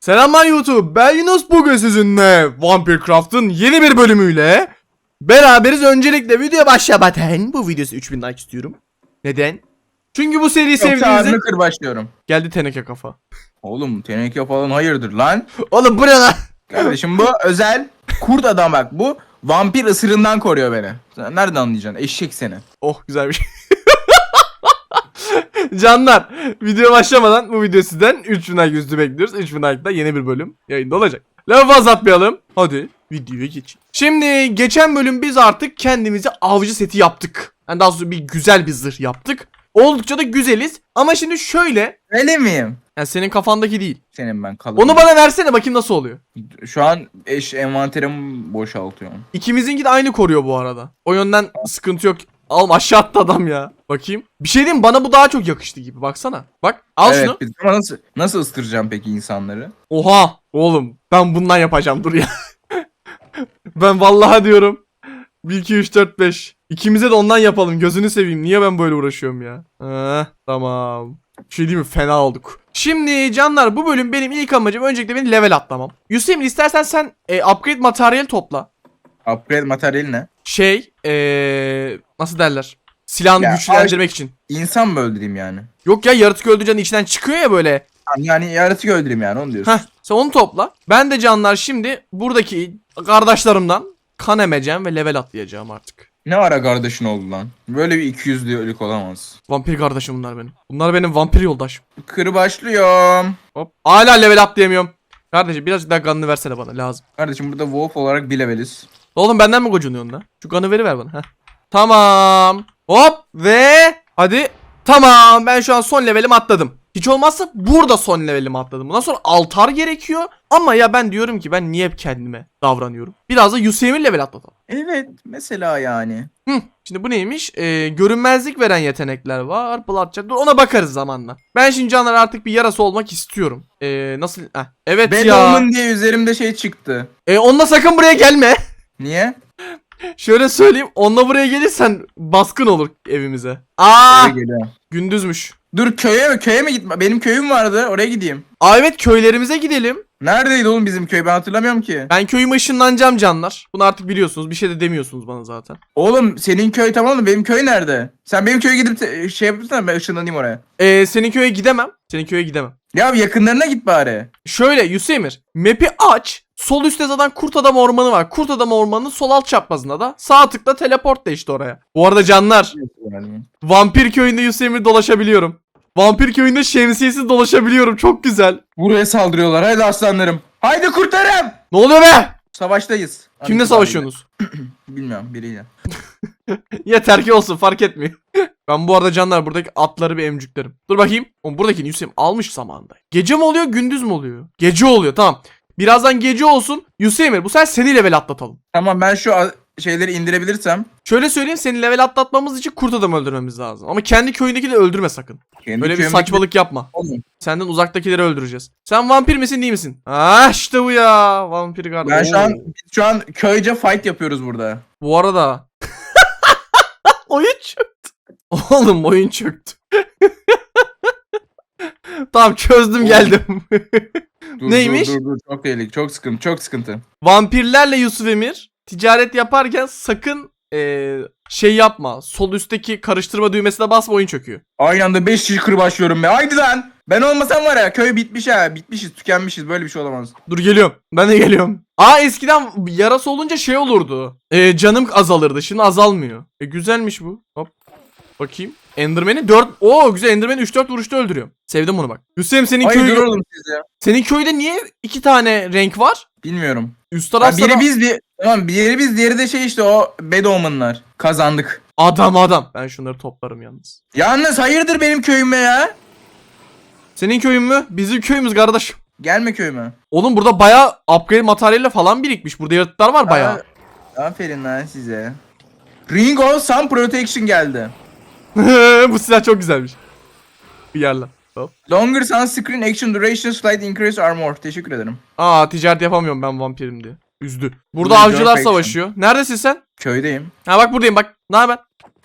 Selamlar YouTube. Ben Yunus bugün sizinle Vampire Craft'ın yeni bir bölümüyle beraberiz. Öncelikle video başlamadan bu videosu 3000 like istiyorum. Neden? Çünkü bu seriyi Yoksa sevdiğinizde ağzını kır başlıyorum. geldi teneke kafa. Oğlum teneke falan hayırdır lan? Oğlum bu ne lan? Kardeşim bu özel kurt adam bak bu vampir ısırından koruyor beni. Sen nereden anlayacaksın? Eşek seni. Oh güzel bir şey. Canlar video başlamadan bu video sizden 3000 like üstü bekliyoruz. 3000 like'da yeni bir bölüm yayında olacak. Lafı fazla atmayalım. Hadi videoya geç. Şimdi geçen bölüm biz artık kendimize avcı seti yaptık. Yani daha sonra bir güzel bir zırh yaptık. Oldukça da güzeliz. Ama şimdi şöyle. Öyle miyim? Yani senin kafandaki değil. Senin ben kalırım. Onu bana versene bakayım nasıl oluyor. Şu an eş envanterimi boşaltıyorum. İkimizinki de aynı koruyor bu arada. O yönden sıkıntı yok. Al aşağı attı adam ya. Bakayım. Bir şey diyeyim bana bu daha çok yakıştı gibi. Baksana. Bak al evet, şunu. ama nasıl, nasıl ıstıracağım peki insanları? Oha oğlum ben bundan yapacağım dur ya. ben vallahi diyorum. 1 2 3 4 5. İkimize de ondan yapalım. Gözünü seveyim. Niye ben böyle uğraşıyorum ya? Heh, tamam. Bir şey değil mi? Fena olduk. Şimdi canlar bu bölüm benim ilk amacım öncelikle benim level atlamam. Hüseyin istersen sen e, upgrade materyal topla. Upgrade materyali ne? Şey e, nasıl derler? Silahını Ya, güçlendirmek için. İnsan mı öldüreyim yani? Yok ya yaratık öldüreceğin içinden çıkıyor ya böyle. Yani yaratık öldüreyim yani onu diyorsun. Heh sen onu topla. Ben de canlar şimdi buradaki kardeşlerimden kan emeceğim ve level atlayacağım artık. Ne ara kardeşin oldu lan? Böyle bir 200'lük olamaz. Vampir kardeşim bunlar benim. Bunlar benim vampir yoldaşım. Kır başlıyorum. Hop. Hala level atlayamıyorum. Kardeşim birazcık daha kanını versene bana lazım. Kardeşim burada wolf olarak bir leveliz. Oğlum benden mi gocunuyorsun lan? Şu kanı veri ver bana. Heh. Tamam. Hop ve hadi. Tamam ben şu an son levelimi atladım. Hiç olmazsa burada son levelimi atladım. Bundan sonra altar gerekiyor. Ama ya ben diyorum ki ben niye hep kendime davranıyorum. Biraz da Yusuf'un level atlatalım. Evet mesela yani. Hı. Şimdi bu neymiş? Ee, görünmezlik veren yetenekler var. Blood Dur ona bakarız zamanla. Ben şimdi canlar artık bir yarası olmak istiyorum. Ee, nasıl? Heh. Evet Bad ya. Omen diye üzerimde şey çıktı. Ee, onunla sakın buraya gelme. Niye? Şöyle söyleyeyim. Onunla buraya gelirsen baskın olur evimize. Aa, Eve geliyor. gündüzmüş. Dur köye mi? Köye mi gitme? Benim köyüm vardı. Oraya gideyim. Aa evet köylerimize gidelim. Neredeydi oğlum bizim köy? Ben hatırlamıyorum ki. Ben köyüme ışınlanacağım canlar. Bunu artık biliyorsunuz. Bir şey de demiyorsunuz bana zaten. Oğlum senin köy tamam mı? Benim köy nerede? Sen benim köye gidip te- şey yapırsan ben ışınlanayım oraya. Ee, senin köye gidemem. Senin köye gidemem. Ya yakınlarına git bari. Şöyle Yusemir. Map'i aç. Sol üstte zaten Kurt Adam Ormanı var. Kurt Adam Ormanı'nın sol alt çaprazında da sağ tıkla teleport de işte oraya. Bu arada canlar. Vampir köyünde Yusemir dolaşabiliyorum. Vampir köyünde şemsiyesiz dolaşabiliyorum. Çok güzel. Buraya saldırıyorlar. Haydi aslanlarım. Haydi kurtarım. Ne oluyor be? Savaştayız. Kimle savaşıyorsunuz? Bilmiyorum biriyle. Yeter ki olsun fark etmiyor. ben bu arada canlar buradaki atları bir emcüklerim. Dur bakayım. Oğlum buradaki Yusem almış zamanında. Gece mi oluyor gündüz mü oluyor? Gece oluyor tamam. Birazdan gece olsun. Yusemir bu sefer seni level atlatalım. Tamam ben şu a- şeyleri indirebilirsem. Şöyle söyleyeyim seni level atlatmamız için kurt adam öldürmemiz lazım. Ama kendi köyündeki de öldürme sakın. Kendi Böyle bir köyümdeki- saçmalık yapma. Oğlum, Senden uzaktakileri öldüreceğiz. Sen vampir misin değil misin? Ah işte bu ya. Vampir kardeş. Ben şu an şu an köyce fight yapıyoruz burada. Bu arada. oyun çöktü. Oğlum oyun çöktü. tamam çözdüm geldim. Dur, Neymiş? Dur, dur, dur. Çok tehlikeli. Çok sıkıntı. Çok sıkıntı. Vampirlerle Yusuf Emir ticaret yaparken sakın eee, şey yapma. Sol üstteki karıştırma düğmesine basma oyun çöküyor. Aynı anda 5 kişi kır başlıyorum be. Haydi lan. Ben olmasam var ya köy bitmiş ha. Bitmişiz, tükenmişiz. Böyle bir şey olamaz. Dur geliyorum. Ben de geliyorum. Aa eskiden yarası olunca şey olurdu. Ee, canım azalırdı. Şimdi azalmıyor. E güzelmiş bu. Hop. Bakayım. Enderman'i 4... Oo güzel Enderman'i 3-4 vuruşta öldürüyorum. Sevdim bunu bak. Hüseyin senin Hayır köyü... dur oğlum siz ya. Senin köyde niye iki tane renk var? Bilmiyorum. Üst Ha, tarafta biri biz bir tamam biri biz diğeri de şey işte o Bad Omen'lar. Kazandık. Adam adam. Ben şunları toplarım yalnız. Yalnız hayırdır benim köyüme ya? Senin köyün mü? Bizim köyümüz kardeşim. Gelme köyüme. Oğlum burada bayağı upgrade materyalle falan birikmiş. Burada yaratıklar var bayağı. Aa, Aferin lan size. Ring of Sun Protection geldi. Bu silah çok güzelmiş. Yerler. Hop. Longer Sun Screen Action Duration Slight Increase Armor. Teşekkür ederim. Aa ticaret yapamıyorum ben vampirim diye. Üzdü. Burada Buyur, avcılar Perfection. savaşıyor. Neredesin sen? Köydeyim. Ha bak buradayım bak. Ne haber?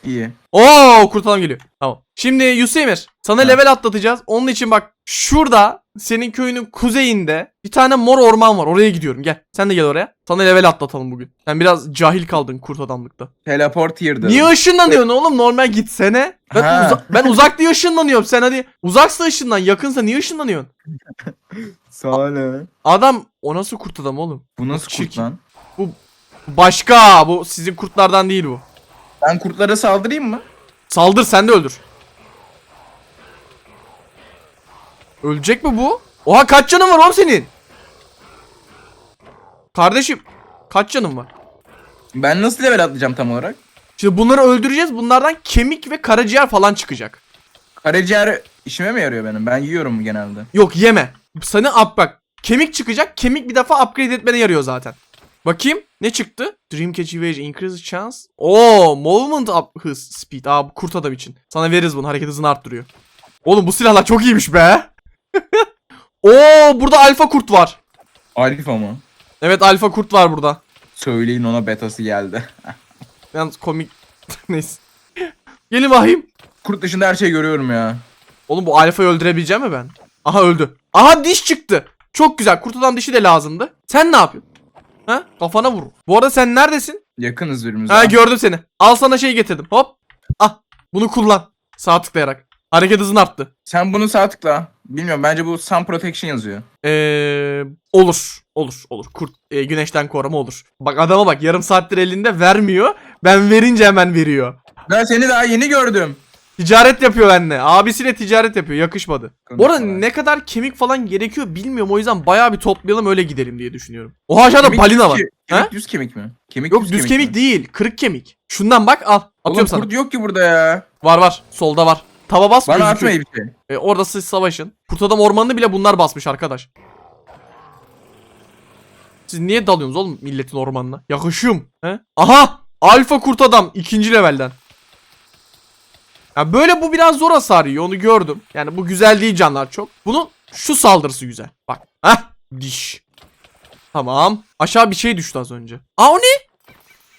İyi. Oo kurtalan geliyor. Tamam. Şimdi Yusemir sana Ha. level atlatacağız. Onun için bak şurada senin köyünün kuzeyinde bir tane mor orman var. Oraya gidiyorum. Gel. Sen de gel oraya. Sana level atlatalım bugün. Sen biraz cahil kaldın kurt adamlıkta. Teleport here Niye ışınlanıyorsun oğlum? Normal gitsene. Ben, uza- ben uzak diye ışınlanıyorum. Sen hadi uzaksa ışınlan. Yakınsa niye ışınlanıyorsun? Sağ Adam o nasıl kurt adam oğlum? Bu nasıl Çirkin. kurt lan? Başka. Bu sizin kurtlardan değil bu. Ben kurtlara saldırayım mı? Saldır sen de öldür. Ölecek mi bu? Oha kaç canın var oğlum senin? Kardeşim kaç canın var? Ben nasıl level atlayacağım tam olarak? Şimdi bunları öldüreceğiz. Bunlardan kemik ve karaciğer falan çıkacak. Karaciğer işime mi yarıyor benim? Ben yiyorum genelde. Yok yeme. Sana up bak. Kemik çıkacak. Kemik bir defa upgrade etmene yarıyor zaten. Bakayım ne çıktı? Dream catch evade increase chance. Oo, movement up hız speed. Aa bu kurt adam için. Sana veririz bunu. Hareket hızını arttırıyor. Oğlum bu silahlar çok iyiymiş be. Oo, burada alfa kurt var. Alfa mı? Evet alfa kurt var burada. Söyleyin ona betası geldi. Yalnız komik. Neyse. Gelin bakayım. Kurt dışında her şeyi görüyorum ya. Oğlum bu alfayı öldürebileceğim mi ben? Aha öldü. Aha diş çıktı. Çok güzel. Kurt adam dişi de lazımdı. Sen ne yapıyorsun? Ha? Kafana vur. Bu arada sen neredesin? Yakınız birbirimize. Ha gördüm seni. Al sana şey getirdim. Hop. Ah. Bunu kullan. Sağ tıklayarak. Hareket hızın arttı. Sen bunu sağ tıkla. Bilmiyorum bence bu Sun Protection yazıyor. Ee, olur. Olur. Olur. Kurt e, güneşten koruma olur. Bak adama bak yarım saattir elinde vermiyor. Ben verince hemen veriyor. Ben seni daha yeni gördüm. Ticaret yapıyor benimle. Abisiyle ticaret yapıyor. Yakışmadı. Bu arada ne kadar kemik falan gerekiyor bilmiyorum. O yüzden bayağı bir toplayalım öyle gidelim diye düşünüyorum. Oha aşağıda Kemik balina var. ki- Ha? Kemik düz kemik mi? Kemik Yok düz kemik mi? değil. Kırık kemik. Şundan bak al. Atıyorum Oğlum sana. kurt yok ki burada ya. Var var. Solda var. Tava bas Bana gözüküyor. atma bir şey. E, orada siz savaşın. Kurt adam ormanını bile bunlar basmış arkadaş. Siz niye dalıyorsunuz oğlum milletin ormanına? Yakışıyorum. He? Aha! Alfa kurt adam ikinci levelden. Ya böyle bu biraz zor hasar yiyor onu gördüm. Yani bu güzel değil canlar çok. Bunun şu saldırısı güzel. Bak. Heh. Diş. Tamam. Aşağı bir şey düştü az önce. Aa o ne?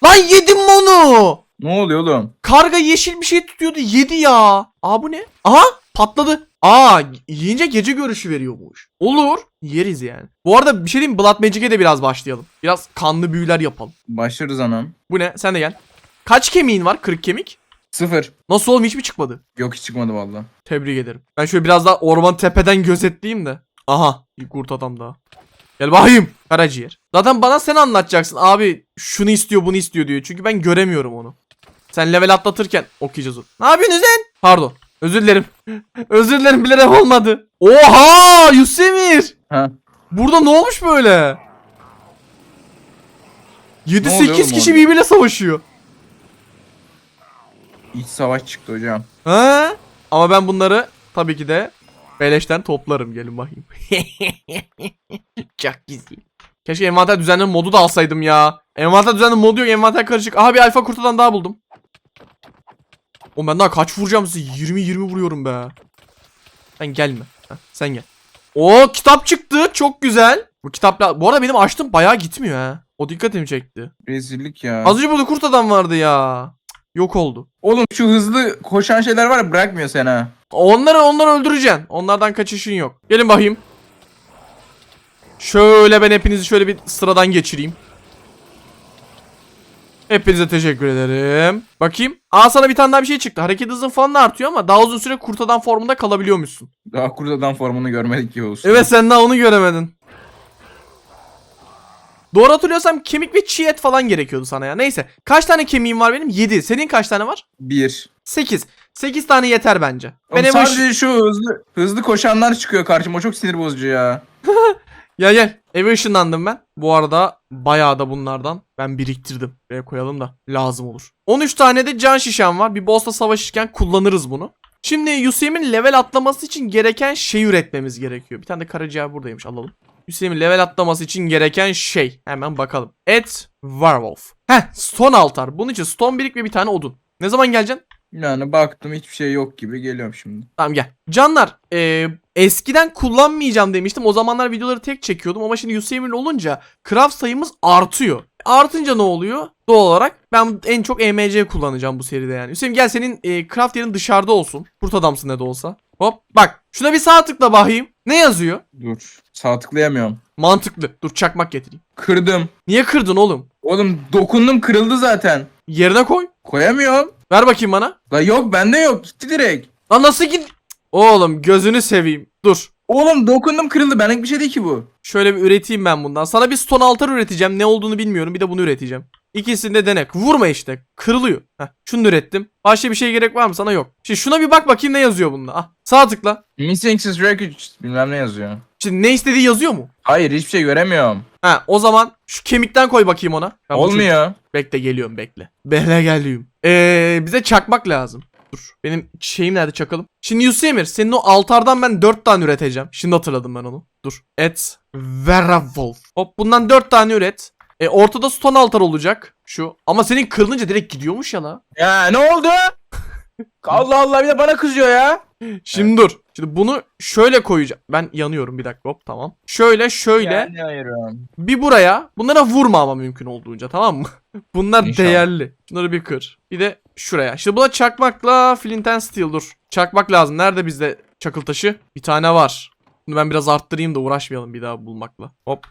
Lan yedim onu? Ne oluyor oğlum? Karga yeşil bir şey tutuyordu yedi ya. Aa bu ne? Aha patladı. Aa yiyince gece görüşü veriyormuş. Olur. Yeriz yani. Bu arada bir şey diyeyim mi? Blood Magic'e de biraz başlayalım. Biraz kanlı büyüler yapalım. Başlarız anam. Bu ne? Sen de gel. Kaç kemiğin var? Kırık kemik. Sıfır. Nasıl oğlum hiç mi çıkmadı? Yok hiç çıkmadı valla. Tebrik ederim. Ben şöyle biraz daha orman tepeden gözetleyeyim de. Aha. Bir kurt adam daha. Gel bakayım. Karaciğer. Zaten bana sen anlatacaksın. Abi şunu istiyor bunu istiyor diyor. Çünkü ben göremiyorum onu. Sen level atlatırken okuyacağız onu. Ne yapıyorsunuz lan? Pardon. Özür dilerim. Özür dilerim bilerek olmadı. Oha Yusemir. Ha. Burada ne olmuş böyle? oluyor 7-8 oğlum kişi orada? birbirine savaşıyor. İç savaş çıktı hocam. Ha? Ama ben bunları tabii ki de beleşten toplarım. Gelin bakayım. Çok güzel. Keşke envanter düzenleme modu da alsaydım ya. Envanter düzenleme modu yok. Envanter karışık. Aha bir alfa kurtadan daha buldum. Oğlum ben daha kaç vuracağım size? 20-20 vuruyorum be. Sen gelme. Heh, sen gel. Oo kitap çıktı. Çok güzel. Bu kitapla... Bu arada benim açtım bayağı gitmiyor ha. O dikkatimi çekti. Rezillik ya. Az önce burada kurt adam vardı ya. Yok oldu. Oğlum şu hızlı koşan şeyler var ya bırakmıyor seni ha. Onları onları öldüreceksin. Onlardan kaçışın yok. Gelin bakayım. Şöyle ben hepinizi şöyle bir sıradan geçireyim. Hepinize teşekkür ederim. Bakayım. Aa sana bir tane daha bir şey çıktı. Hareket hızın falan da artıyor ama daha uzun süre kurt adam formunda kalabiliyormuşsun. Daha kurt adam formunu görmedik ki olsun. Evet sen daha onu göremedin. Doğru hatırlıyorsam kemik ve çiğ et falan gerekiyordu sana ya. Neyse. Kaç tane kemiğim var benim? 7. Senin kaç tane var? Bir. 8. 8 tane yeter bence. Oğlum Ben sadece şu hızlı hızlı koşanlar çıkıyor karşıma. O çok sinir bozucu ya. Gel gel. Eve ışınlandım ben. Bu arada bayağı da bunlardan ben biriktirdim. Buraya koyalım da lazım olur. 13 tane de can şişem var. Bir boss'la savaşırken kullanırız bunu. Şimdi Yusem'in level atlaması için gereken şey üretmemiz gerekiyor. Bir tane de karaciğer buradaymış alalım. Yusem'in level atlaması için gereken şey. Hemen bakalım. Et Werewolf. Heh stone altar. Bunun için stone birik ve bir tane odun. Ne zaman geleceksin? Yani baktım hiçbir şey yok gibi geliyorum şimdi. Tamam gel. Canlar e, eskiden kullanmayacağım demiştim. O zamanlar videoları tek çekiyordum ama şimdi Yusemir olunca craft sayımız artıyor. Artınca ne oluyor? Doğal olarak ben en çok EMC kullanacağım bu seride yani. Hüseyin gel senin e, craft yerin dışarıda olsun. Kurt adamsın ne de olsa. Hop bak şuna bir sağ tıkla bakayım. Ne yazıyor? Dur. Sağ tıklayamıyorum. Mantıklı. Dur çakmak getireyim. Kırdım. Niye kırdın oğlum? Oğlum dokundum kırıldı zaten. Yerine koy. Koyamıyorum. Ver bakayım bana. La yok bende yok. Gitti direkt. Lan nasıl git? Oğlum gözünü seveyim. Dur. Oğlum dokundum kırıldı. Benlik bir şey değil ki bu. Şöyle bir üreteyim ben bundan. Sana bir stone altar üreteceğim. Ne olduğunu bilmiyorum. Bir de bunu üreteceğim. İkisini de denek. Vurma işte. Kırılıyor. Heh, şunu da ürettim. Başka bir şey gerek var mı sana? Yok. Şimdi şuna bir bak bakayım ne yazıyor bunda. Ah, sağ tıkla. Missing Sys Wreckage bilmem ne yazıyor. Şimdi ne istediği yazıyor mu? Hayır hiçbir şey göremiyorum. Ha, o zaman şu kemikten koy bakayım ona. Ben Olmuyor. Bekle geliyorum bekle. Bekle geliyorum. Ee, bize çakmak lazım. Dur. Benim şeyim nerede çakalım? Şimdi Yusuf Emir senin o altardan ben 4 tane üreteceğim. Şimdi hatırladım ben onu. Dur. Et Werewolf. Hop bundan 4 tane üret. E, ortada stone altar olacak. Şu. Ama senin kırılınca direkt gidiyormuş ya la. Ya ne oldu? Allah Allah bir de bana kızıyor ya. Şimdi dur. Şimdi bunu şöyle koyacağım. Ben yanıyorum bir dakika hop tamam. Şöyle şöyle. Yanıyorum. Bir buraya. Bunlara vurma ama mümkün olduğunca tamam mı? Bunlar İnşallah. değerli. Şunları bir kır. Bir de şuraya. Şimdi buna çakmakla flint and steel dur. Çakmak lazım. Nerede bizde çakıl taşı? Bir tane var. Bunu ben biraz arttırayım da uğraşmayalım bir daha bulmakla. Hop.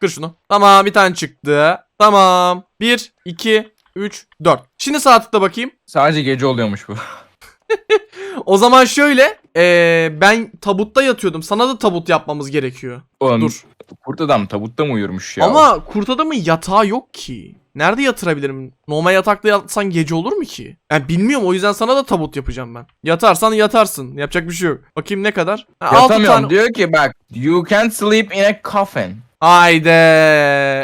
Kır şunu. Tamam bir tane çıktı. Tamam. 1, 2, 3, 4. Şimdi tıkla bakayım. Sadece gece oluyormuş bu. O zaman şöyle. eee, ben tabutta yatıyordum. Sana da tabut yapmamız gerekiyor. Oğlum, Dur. Kurt adam tabutta mı uyurmuş ya? Ama kurt adamın yatağı yok ki. Nerede yatırabilirim? Normal yatakta yatsan gece olur mu ki? Yani bilmiyorum o yüzden sana da tabut yapacağım ben. Yatarsan yatarsın. Yapacak bir şey yok. Bakayım ne kadar? Ha, altı Yatamıyorum tane- diyor ki bak you can't sleep in a coffin. Haydi.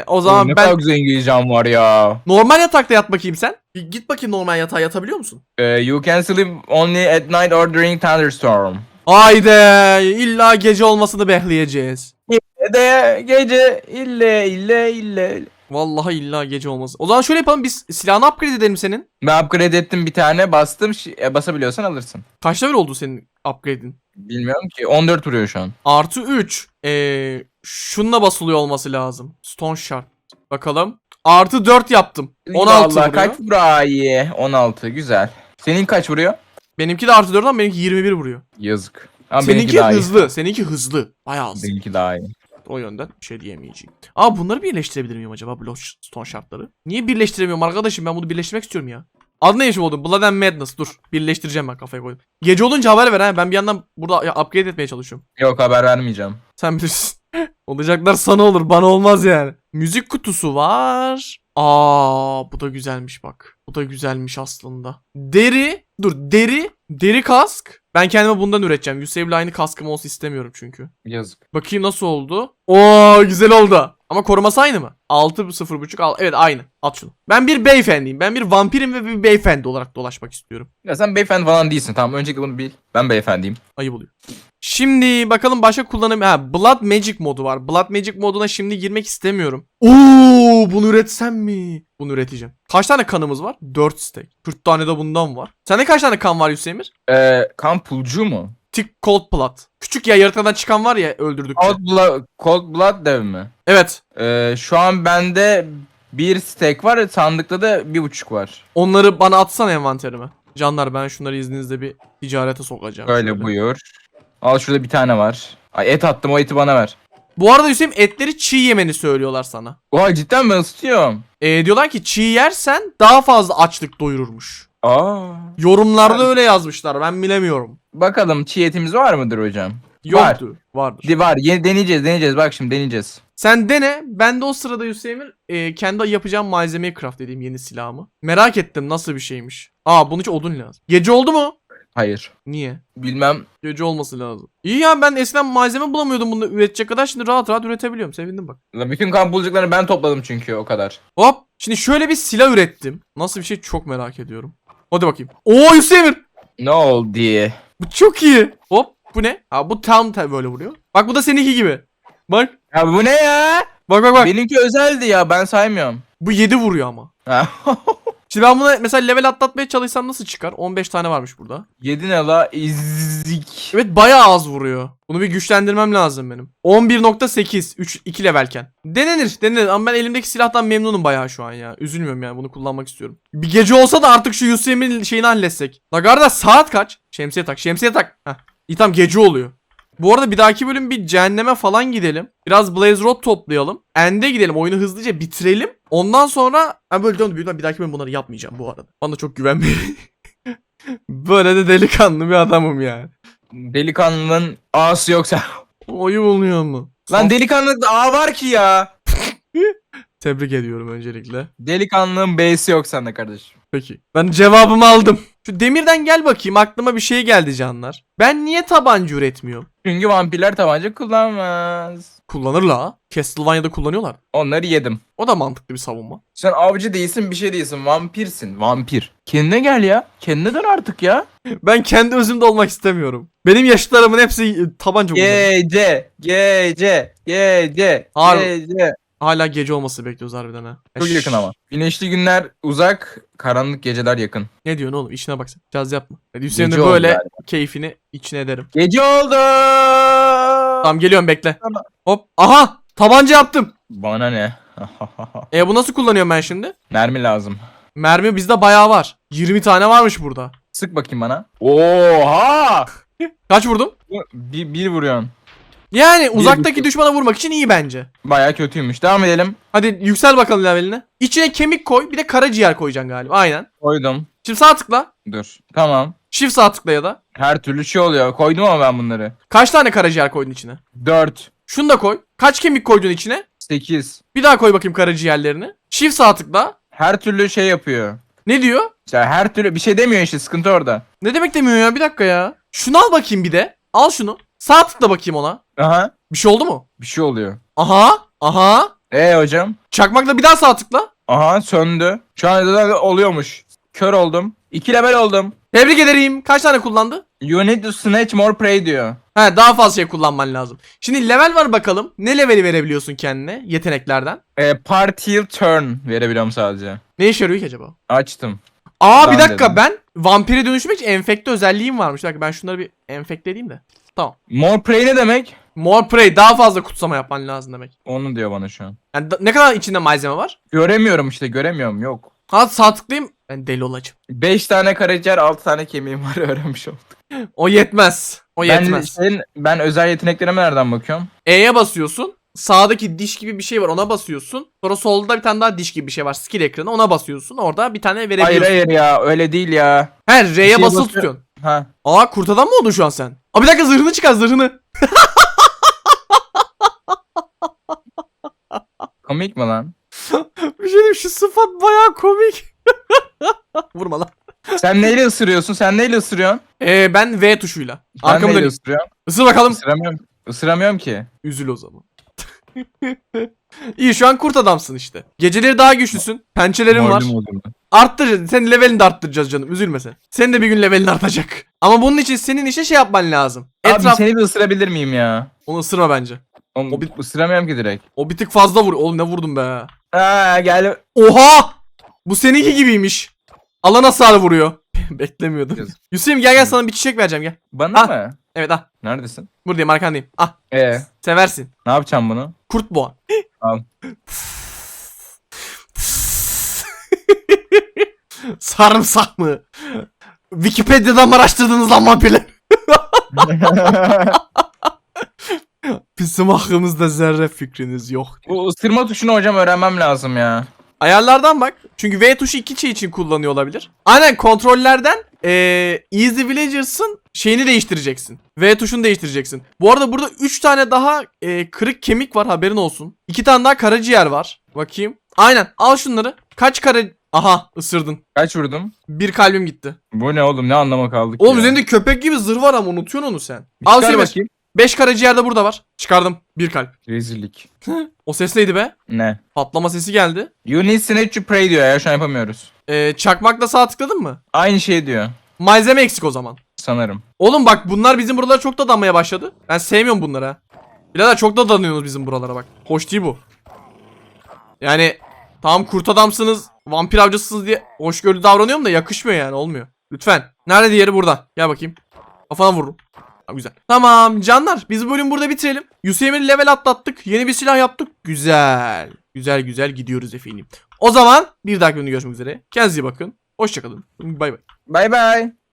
O Oğlum, zaman ne ben kadar güzel İngilizcem var ya. normal yatakta yat bakayım sen. Bir git bakayım normal yatağa yatabiliyor musun? Ee, you can sleep only at night or during thunderstorm. Haydi. İlla gece olmasını bekleyeceğiz. E de gece ille ille ille. Vallahi illa gece olması. O zaman şöyle yapalım biz silahını upgrade edelim senin. Ben upgrade ettim bir tane bastım. Şi- e, basabiliyorsan alırsın. Kaç level oldu senin upgrade'in? Bilmiyorum ki 14 vuruyor şu an. Artı 3. Ee, şununla basılıyor olması lazım. Stone Shard. Bakalım. Artı 4 yaptım. 16 Allah, vuruyor. kaç vuruyor? iyi. 16 güzel. Senin kaç vuruyor? Benimki de artı 4 ama benimki 21 vuruyor. Yazık. Ama benimki Seninki daha iyi. hızlı. Seninki hızlı. Bayağı hızlı. Benimki daha iyi. O yönden bir şey diyemeyeceğim. Aa bunları birleştirebilir miyim acaba? Block Stone Shard'ları. Niye birleştiremiyorum arkadaşım? Ben bunu birleştirmek istiyorum ya. Adı ne yaşım oldu? Blood and Madness. Dur. Birleştireceğim ben kafaya koydum. Gece olunca haber ver ha. Ben bir yandan burada ya, upgrade etmeye çalışıyorum. Yok haber vermeyeceğim. Sen bilirsin. Olacaklar sana olur bana olmaz yani. Müzik kutusu var. Aa bu da güzelmiş bak. Bu da güzelmiş aslında. Deri. Dur deri. Deri kask. Ben kendime bundan üreteceğim. Yusuf'la aynı kaskım olsun istemiyorum çünkü. Yazık. Bakayım nasıl oldu. Oo güzel oldu. Ama koruması aynı mı? 6 0.5 al. Evet aynı. At şunu. Ben bir beyefendiyim. Ben bir vampirim ve bir beyefendi olarak dolaşmak istiyorum. Ya sen beyefendi falan değilsin. Tamam öncelikle bunu bil. Ben beyefendiyim. Ayıp oluyor. Şimdi bakalım başka kullanım. Ha Blood Magic modu var. Blood Magic moduna şimdi girmek istemiyorum. Oo bunu üretsem mi? Bunu üreteceğim. Kaç tane kanımız var? 4 stack. 40 tane de bundan var. Sende kaç tane kan var Yusuf Emir? Ee, kan pulcu mu? Tick Cold Blood. Küçük ya yaratıklardan çıkan var ya öldürdükçe. Cold Blood, Cold Blood dev mi? Evet. Ee, şu an bende bir stack var. Sandıkta da bir buçuk var. Onları bana atsana envanterime. Canlar ben şunları izninizle bir ticarete sokacağım. Öyle şöyle. buyur. Al şurada bir tane var. Ay et attım o eti bana ver. Bu arada Hüseyin etleri çiğ yemeni söylüyorlar sana. Oha cidden ben ısıtıyorum. Ee, diyorlar ki çiğ yersen daha fazla açlık doyururmuş. Aa. Yorumlarda Ben- öyle yazmışlar ben bilemiyorum. Bakalım çiğ etimiz var mıdır hocam? Yoktu. Vardır. Di var. Yeni deneyeceğiz, deneyeceğiz. Bak şimdi deneyeceğiz. Sen dene. Ben de o sırada Hüseyin e, kendi yapacağım malzemeyi craft edeyim yeni silahımı. Merak ettim nasıl bir şeymiş. Aa bunun için odun lazım. Gece oldu mu? Hayır. Niye? Bilmem. Gece olması lazım. İyi ya ben eskiden malzeme bulamıyordum bunu üretecek kadar şimdi rahat rahat üretebiliyorum. Sevindim bak. Lan Bütün kan bulacaklarını ben topladım çünkü o kadar. Hop. Şimdi şöyle bir silah ürettim. Nasıl bir şey çok merak ediyorum. Hadi bakayım. Oo Hüseyin Ne oldu diye. Bu çok iyi. Hop. Bu ne? Ha bu tam tabi böyle vuruyor. Bak bu da seninki gibi. Bak. Ya bu ne ya? Bak bak bak. Benimki özeldi ya ben saymıyorum. Bu 7 vuruyor ama. Şimdi ben bunu mesela level atlatmaya çalışsam nasıl çıkar? 15 tane varmış burada. 7 ne la? İzik. Evet bayağı az vuruyor. Bunu bir güçlendirmem lazım benim. 11.8 3 2 levelken. Denenir, denenir ama ben elimdeki silahtan memnunum bayağı şu an ya. Üzülmüyorum yani bunu kullanmak istiyorum. Bir gece olsa da artık şu Yusem'in şeyini halletsek. La kardeş saat kaç? Şemsiye tak, şemsiye tak. Heh. İyi tamam gece oluyor. Bu arada bir dahaki bölüm bir cehenneme falan gidelim. Biraz Blaze Rod toplayalım. End'e gidelim. Oyunu hızlıca bitirelim. Ondan sonra ben böyle döndüm. Bir dahaki bölüm bunları yapmayacağım bu arada. Bana çok güven verin. böyle de delikanlı bir adamım yani. Delikanlının ağası yoksa. Oyun oluyor mu? Lan delikanlılıkta ağ var ki ya. Tebrik ediyorum öncelikle. Delikanlının B'si yok sende kardeşim. Peki. Ben cevabımı aldım. Şu demirden gel bakayım. Aklıma bir şey geldi canlar. Ben niye tabanca üretmiyorum? Çünkü vampirler tabanca kullanmaz. Kullanırlar. ha. Castlevania'da kullanıyorlar. Onları yedim. O da mantıklı bir savunma. Sen avcı değilsin bir şey değilsin. Vampirsin. Vampir. Kendine gel ya. Kendine dön artık ya. Ben kendi özümde olmak istemiyorum. Benim yaşıtlarımın hepsi tabanca kullanıyor. Gece. Gece. Gece. Harbi. Gece. Hala gece olması bekliyoruz harbiden ha. Çok Ya yakın ama. Güneşli günler uzak. Karanlık geceler yakın. Ne diyorsun oğlum? İşine bak sen. Caz yapma. Hadi Hüseyin de Gece oldu böyle galiba. keyfini içine ederim. Gece oldu. Tamam geliyorum bekle. Tamam. Hop. Aha! Tabanca yaptım. Bana ne? E bu nasıl kullanıyorum ben şimdi? Mermi lazım. Mermi bizde bayağı var. 20 tane varmış burada. Sık bakayım bana. Oha! Kaç vurdum? Bir, bir vuruyorsun. Yani uzaktaki düşmana vurmak için iyi bence. Baya kötüymüş. Devam edelim. Hadi yüksel bakalım leveline. İçine kemik koy bir de karaciğer koyacaksın galiba. Aynen. Koydum. Şimdi sağ tıkla. Dur. Tamam. Shift sağ tıkla ya da. Her türlü şey oluyor. Koydum ama ben bunları. Kaç tane karaciğer koydun içine? 4. Şunu da koy. Kaç kemik koydun içine? 8. Bir daha koy bakayım karaciğerlerini. Shift sağ tıkla. Her türlü şey yapıyor. Ne diyor? İşte her türlü bir şey demiyor işte sıkıntı orada. Ne demek demiyor ya bir dakika ya. Şunu al bakayım bir de. Al şunu. Sağ tıkla bakayım ona. Aha. Bir şey oldu mu? Bir şey oluyor. Aha. Aha. E hocam. Çakmakla bir daha sağ tıkla. Aha söndü. Şu an da oluyormuş. Kör oldum. 2 level oldum. Tebrik ederim. Kaç tane kullandı? You need to snatch more prey diyor. He daha fazla şey kullanman lazım. Şimdi level var bakalım. Ne leveli verebiliyorsun kendine yeteneklerden? E, partial turn verebiliyorum sadece. Ne işe yarıyor ki acaba? Açtım. Aa bir dakika dedim. ben vampire dönüşmek için enfekte özelliğim varmış. Bir dakika ben şunları bir enfekte edeyim de. Tamam. More prey ne demek? More prey daha fazla kutsama yapman lazım demek. Onu diyor bana şu an. Yani da- ne kadar içinde malzeme var? Göremiyorum işte göremiyorum yok. Ha sağ tıklayayım. Ben deli olacağım. 5 tane karaciğer 6 tane kemiğim var öğrenmiş oldum. O yetmez. O Ben, yetmez. senin, ben özel yeteneklerime nereden bakıyorum? E'ye basıyorsun. Sağdaki diş gibi bir şey var ona basıyorsun. Sonra solda bir tane daha diş gibi bir şey var. Skill ekranı ona basıyorsun. Orada bir tane Hayır verebiliyorsun. hayır ya öyle değil ya. He R'ye şeye basılı basıyor- tutuyorsun. Ha. Aa kurt adam mı oldun şu an sen? Aa bir dakika zırhını çıkar zırhını. Komik mi lan? Bir şey diyeyim şu sıfat baya komik. Vurma lan. Sen neyle ısırıyorsun? Sen neyle ısırıyorsun? Ee, ben V tuşuyla. Ben Arkamı neyle döneyim. ısırıyorum? Isır bakalım. Isıramıyorum. Isıramıyorum ki. Üzül o zaman. İyi şu an kurt adamsın işte. Geceleri daha güçlüsün. Pençelerin var. Moldum oldum. Arttır. Senin levelini de arttıracağız canım. Üzülme sen. Senin de bir gün levelin artacak. Ama bunun için senin işte şey yapman lazım. Abi Etraf... seni de ısırabilir miyim ya? Onu ısırma bence. Oğlum, O bir- ısıramıyorum ki direkt. O bir tık fazla vur. Oğlum ne vurdum be. Aa gel. Oha! Bu seninki gibiymiş. Alan hasarı vuruyor. Beklemiyordum. Yazık. Yusuf'um gel gel sana bir çiçek vereceğim gel. Bana Ah. mı? Evet ah. Neredesin? Buradayım arkandayım. Ah Ee, seversin. ne yapacağım bunu? Kurt boğa. Al. Sarımsak mı? Wikipedia'dan mı araştırdınız lan vampirler? Bizim hakkımızda zerre fikriniz yok. Bu ısırma tuşunu hocam öğrenmem lazım ya. Ayarlardan bak. Çünkü V tuşu iki şey için kullanıyor olabilir. Aynen kontrollerden eee Easy Villagers'ın şeyini değiştireceksin. V tuşunu değiştireceksin. Bu arada burada 3 tane daha eee, kırık kemik var haberin olsun. 2 tane daha karaciğer var. Bakayım. Aynen al şunları. Kaç kara... Aha ısırdın. Kaç vurdum? Bir kalbim gitti. Bu ne oğlum ne anlama kaldık Oğlum ya. üzerinde köpek gibi zırh var ama unutuyorsun onu sen. Bir Al şey bakayım. 5 karaciğer de burada var. Çıkardım. Bir kalp. Rezillik. O ses neydi be? Ne? Patlama sesi geldi. You need snatch to pray diyor ya şu an yapamıyoruz. Eee çakmakla sağ tıkladın mı? Aynı şey diyor. Malzeme eksik o zaman. Sanırım. Oğlum bak bunlar bizim buralara çok da danmaya başladı. Ben sevmiyorum bunları ha. Birader çok da danıyorsunuz bizim buralara bak. Hoş değil bu. Yani tamam kurt adamsınız, vampir avcısınız diye hoşgörülü davranıyorum da yakışmıyor yani olmuyor. Lütfen. Nerede diğeri burada? Gel bakayım. Kafana vururum. Ha, güzel. Tamam canlar biz bu bölümü burada bitirelim. Yusuf'u level atlattık. Yeni bir silah yaptık. Güzel. Güzel güzel gidiyoruz efendim. O zaman bir dahaki bölümde görüşmek üzere. Kendinize iyi bakın. Hoşçakalın. Bay bay. Bye bye.